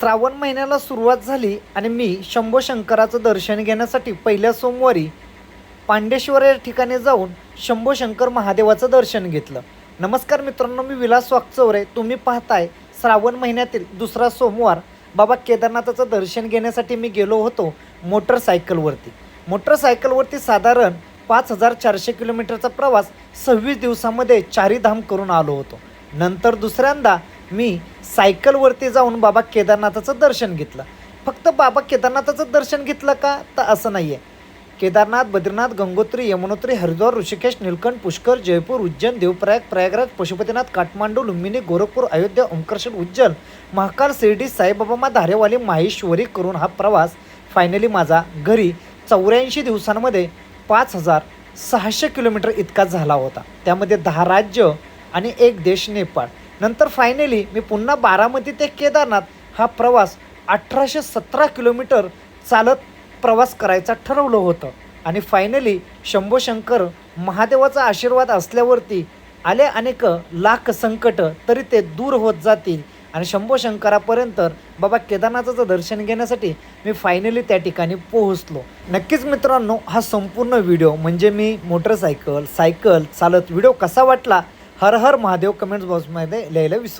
श्रावण महिन्याला सुरुवात झाली आणि मी शंभो शंकराचं दर्शन घेण्यासाठी पहिल्या सोमवारी पांडेश्वर या ठिकाणी जाऊन शंभो शंकर महादेवाचं दर्शन घेतलं. नमस्कार मित्रांनो मी विलास वागचौरे तुम्ही पाहताय श्रावण महिन्यातील दुसरा सोमवार. बाबा केदारनाथाचं दर्शन घेण्यासाठी मी गेलो होतो मोटरसायकलवरती. मोटरसायकलवरती साधारण पाच हजार चारशे किलोमीटरचा प्रवास सव्वीस दिवसामध्ये चारीधाम करून आलो होतो. नंतर दुसऱ्यांदा मी सायकलवरती जाऊन बाबा केदारनाथाचं दर्शन घेतलं. फक्त बाबा केदारनाथाचं दर्शन घेतलं का? तर असं नाही आहे केदारनाथ बद्रीनाथ गंगोत्री यमुनोत्री हरिद्वार ऋषिकेश निलकंठ पुष्कर जयपूर उज्जैन देवप्रयाग प्रयागराज पशुपतीनाथ काठमांडू लुंबिनी गोरखपूर अयोध्या ओंकर्षण उज्जैन महाकाल शिर्डी साईबाबा धारेवाली माहेश्वरी करून हा प्रवास फायनली माझा घरी चौऱ्याऐंशी दिवसांमध्ये पाच हजार सहाशे किलोमीटर इतका झाला होता. त्यामध्ये दहा राज्य आणि एक देश नेपाळ. नंतर फायनली मी पुन्हा बारामती ते केदारनाथ हा प्रवास अठराशे सतरा किलोमीटर चालत प्रवास करायचा ठरवलं होतं. आणि फायनली शंभोशंकर महादेवाचा आशीर्वाद असल्यावरती आले अनेक लाख संकट तरी ते दूर होत जातील. आणि शंभोशंकरापर्यंत बाबा केदारनाथाचं दर्शन घेण्यासाठी मी फायनली त्या ठिकाणी पोहोचलो. नक्कीच मित्रांनो हा संपूर्ण व्हिडिओ म्हणजे मी मोटरसायकल सायकल चालत व्हिडिओ कसा वाटला? हर हर महादेव कमेंट्स बॉक्समध्ये लिहायला विसरू